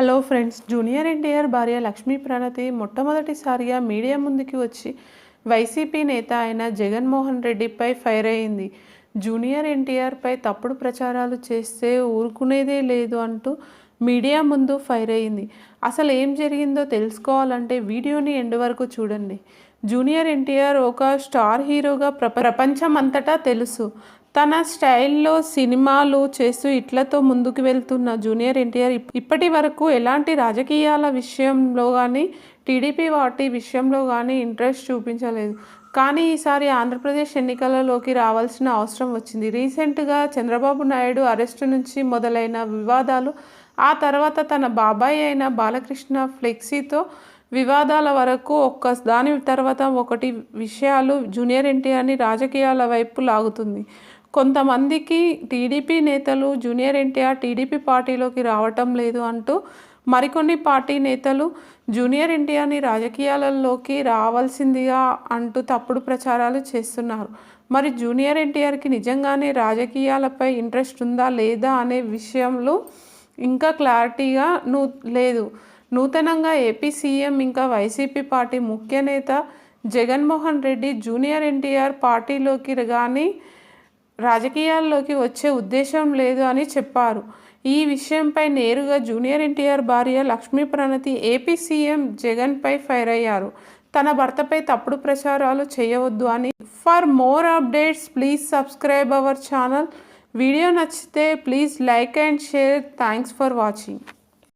Hello friends junior NTR భార్య లక్ష్మీ ప్రణతి మొట్టమొదటిసారిగా media ముందుకి వచ్చి వైసీపీ నేత అయిన జగన్మోహన్ రెడ్డిపై ఫైర్ అయింది. జూనియర్ ఎన్టీఆర్పై తప్పుడు ప్రచారాలు చేస్తే ఊరుకునేదే లేదు అంటూ మీడియా ముందు ఫైర్ అయింది. అసలు ఏం జరిగిందో తెలుసుకోవాలంటే వీడియోని ఎండ్ వరకు చూడండి. జూనియర్ ఎన్టీఆర్ ఒక స్టార్ హీరోగా ప్రప ప్రపంచం అంతటా తెలుసు. తన స్టైల్లో సినిమాలు చేస్తూ ఇట్లతో ముందుకు వెళ్తున్న జూనియర్ ఎన్టీఆర్ ఇప్పటి వరకు ఎలాంటి రాజకీయాల విషయంలో కానీ టీడీపీ పార్టీ విషయంలో కానీ ఇంట్రెస్ట్ చూపించలేదు. కానీ ఈసారి ఆంధ్రప్రదేశ్ ఎన్నికలలోకి రావాల్సిన అవసరం వచ్చింది. రీసెంట్గా చంద్రబాబు నాయుడు అరెస్టు నుంచి మొదలైన వివాదాలు ఆ తర్వాత తన బాబాయ్ అయిన బాలకృష్ణ ఫ్లెక్సీతో వివాదాల వరకు ఒక్క దాని తర్వాత ఒకటి విషయాలు జూనియర్ ఎన్టీఆర్ని రాజకీయాల వైపు లాగుతుంది. కొంతమందికి టీడీపీ నేతలు జూనియర్ ఎన్టీఆర్ టీడీపీ పార్టీలోకి రావటం లేదు అంటూ మరికొన్ని పార్టీ నేతలు జూనియర్ ఎన్టీఆర్ని రాజకీయాలలోకి రావాల్సిందిగా అంటూ తప్పుడు ప్రచారాలు చేస్తున్నారు. మరి జూనియర్ ఎన్టీఆర్కి నిజంగానే రాజకీయాలపై ఇంట్రెస్ట్ ఉందా లేదా అనే విషయంలో ఇంకా క్లారిటీగా నూ లేదు. నూతనంగా ఏపీ సీఎం ఇంకా వైసీపీ పార్టీ ముఖ్య నేత జగన్మోహన్ రెడ్డి జూనియర్ ఎన్టీఆర్ పార్టీలోకి కానీ రాజకీయాల్లోకి వచ్చే ఉద్దేశం లేదు అని చెప్పారు. ఈ విషయంపై నేరుగా జూనియర్ ఎన్టీఆర్ భార్య లక్ష్మీ ప్రణతి ఏపీ సీఎం జగన్పై ఫైర్ అయ్యారు. తన భర్తపై తప్పుడు ప్రచారాలు చేయవద్దు అని. For more updates please subscribe our channel. Video నచ్చితే please like and share. Thanks for watching.